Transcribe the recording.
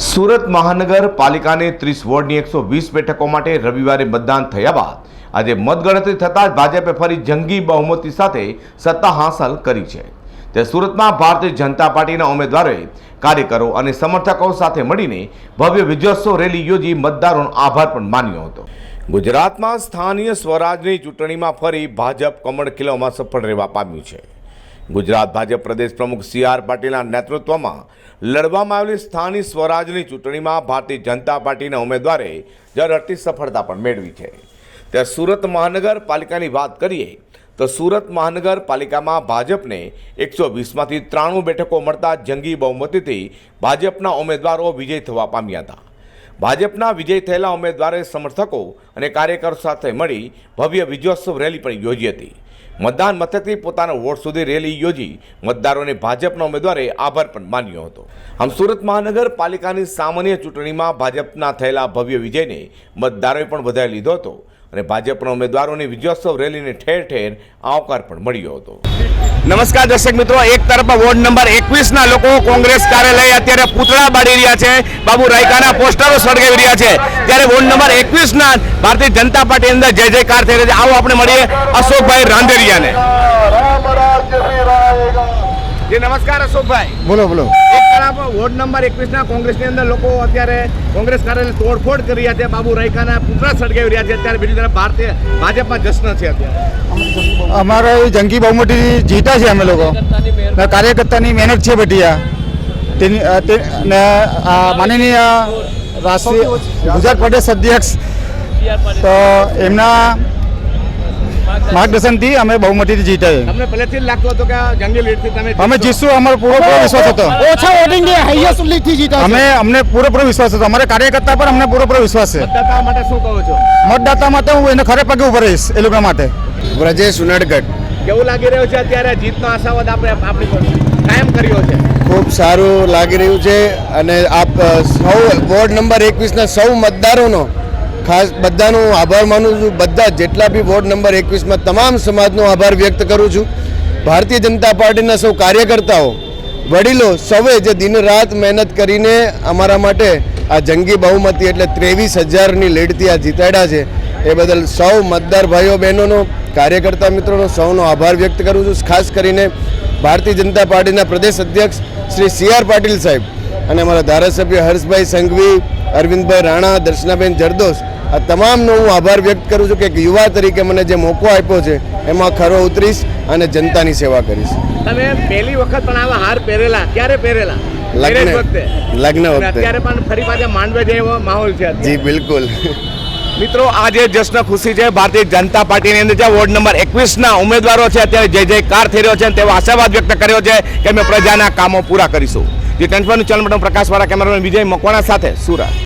સુરત મહાનગરપાલિકાની ત્રીસ વોર્ડની એકસો વીસ બેઠકો માટે રવિવારે મતદાન થયા બાદ આજે મતગણતરી થતાં જ ભાજપે ફરી જંગી બહુમતી સાથે સત્તા હાંસલ કરી છે. તે સુરતમાં ભારતીય જનતા પાર્ટીના ઉમેદવારોએ કાર્યકરો અને સમર્થકો સાથે મળીને ભવ્ય વિજયોત્સવ રેલી યોજી મતદારોનો આભાર પણ માન્યો હતો. ગુજરાતમાં સ્થાનીય સ્વરાજની ચૂંટણીમાં ફરી ભાજપ કમળ કિલ્લામાં સફળ રહેવા પામ્યું છે. ગુજરાત ભાજપ પ્રદેશ પ્રમુખ સી આર પાટીલના નેતૃત્વમાં લડવામાં આવેલી સ્થાનિક સ્વરાજની ચૂંટણીમાં ભારતીય જનતા પાર્ટીના ઉમેદવારે ઝળહળતી સફળતા પણ મેળવી છે. ત્યારે સુરત મહાનગરપાલિકાની વાત કરીએ, તો સુરત મહાનગરપાલિકામાં ભાજપને એકસો વીસમાંથી ત્રાણું બેઠકો મળતા જંગી બહુમતીથી ભાજપના ઉમેદવારો વિજય થવા પામ્યા હતા. ભાજપના વિજય થયેલા ઉમેદવારે સમર્થકો અને કાર્યકરો સાથે મળી ભવ્ય વિજયોત્સવ રેલી પણ યોજી હતી. મતદાન મથકથી પોતાના વોટ સુધી રેલી યોજી મતદારોને ભાજપના ઉમેદવારે આભાર પણ માન્યો હતો. આમ સુરત મહાનગરપાલિકાની સામાન્ય ચૂંટણીમાં ભાજપના થયેલા ભવ્ય વિજયને મતદારોએ પણ વધાવી લીધો હતો અને ભાજપના ઉમેદવારોની વિજયોત્સવ રેલીને ઠેર ઠેર આવકાર પણ મળ્યો હતો. નમસ્કાર દર્શક મિત્રો, એક તરફ વોર્ડ નંબર એકવીસના લોકો કોંગ્રેસ કાર્યાલય અત્યારે પૂતળા બાળી રહ્યા છે. બાબુ રાયકાના પોસ્ટરો સળગાવી રહ્યા છે. ત્યારે ward number એકવીસના Bharatiya Janata party અંદર જય જયકાર થઈ રહ્યા છે. આવો આપણે મળીએ અશોકભાઈ રાંદેરિયાને જી નમસ્કાર અશોકભાઈ. બોલો બોલો. એક તરફ વોર્ડ નંબર એકવીસ ના કોંગ્રેસની અંદર લોકો અત્યારે કોંગ્રેસ કાર્યાલય તોડફોડ કરી રહ્યા છે બાબુ રાયકાના પૂતળા સળગાવી રહ્યા છે અત્યારે બીજી તરફ ભારતીય ભાજપમાં જશ્ન છે અત્યારે. અમારે જંગી બહુમતી જીતા છે અમે લોકો. કાર્યકર્તાની મહેનત. છે ભટિયા. ને માનનીય રાષ્ટ્રીય ગુજરાત પ્રદેશ અધ્યક્ષ તો એમના માર્ગદર્શનથી અમે બહુમતીથી જીતાય તમને પહેલેથી જ લાગતું હતું કે જંગી લીડથી તમે અમે જીતશું. અમારો પૂરેપૂરો વિશ્વાસ હતો. ઓછા વોટિંગ હાઈએસ્ટ લીડથી જીતા અમે અમને પૂરેપૂરો વિશ્વાસ હતો. અમારા કાર્યકર્તા પર અમને પૂરેપૂરો વિશ્વાસ છે. મતદાતા માટે શું કહો છો? મતદાતા માટે હું એને ખરે પગે ઊભો રહીશ એ લોકો માટે. વ્રજેશ ઉનડગઢ કેવું લાગી રહ્યું છે અત્યારે? જીતનો આશાવાદ આપણે આપણી પર કાયમ કર્યો છે. ખૂબ સારું લાગી રહ્યું છે અને આપ સૌ વોર્ડ નંબર એકવીસના સૌ મતદારોનો ખાસ બધાનો હું આભાર માનું છું. બધા જેટલા બી વોર્ડ નંબર એકવીસમાં તમામ સમાજનો આભાર વ્યક્ત કરું છું. ભારતીય જનતા પાર્ટીના સૌ કાર્યકર્તાઓ, વડીલો સૌએ જે દિન રાત મહેનત કરીને અમારા માટે આ જંગી બહુમતી એટલે ત્રેવીસ હજારની લીડથી આ જીતાડ્યા છે. એ બદલ સૌ મતદાર ભાઈઓ બહેનોનો, કાર્યકર્તા મિત્રોનો સૌનો આભાર વ્યક્ત કરું છું. ખાસ કરીને ભારતીય જનતા પાર્ટીના પ્રદેશ અધ્યક્ષ શ્રી સી આર પાટીલ સાહેબ. અને અમારા ધારાસભ્ય હર્ષભાઈ સંઘવી અરવિંદભાઈ રાણા દર્શનાબેન જરદોસ આ તમામનો હું આભાર વ્યક્ત કરું છું કે એક યુવા તરીકે મને જે મોકો આપ્યો છે એમાં ખરો ઉતરીશ અને જનતાની સેવા કરીશ. તમે પહેલી વખત પણ આવા હાર પહેરેલા ક્યારે પહેરેલા? લગ્ન વખતે. લગ્ન વખતે. અત્યારે પણ ફરી પાછા માંડવે જેવો માહોલ છે અત્યારે. જી બિલકુલ. મિત્રો આજે જશ્ન ખુશી છે. ભારતીય જનતા પાર્ટીની અંદર જે વોર્ડ નંબર એકવીસના ઉમેદવારો છે અત્યારે જય જયકાર થઈ રહ્યો છે તેવો આશાવાદ વ્યક્ત કર્યો છે કે અમે પ્રજાના કામો પૂરા કરીશું. જે ટેન્શન ચેનલ પ્રકાશવાળા કેમેરામેન વિજય મકવાણા સાથે સુરત.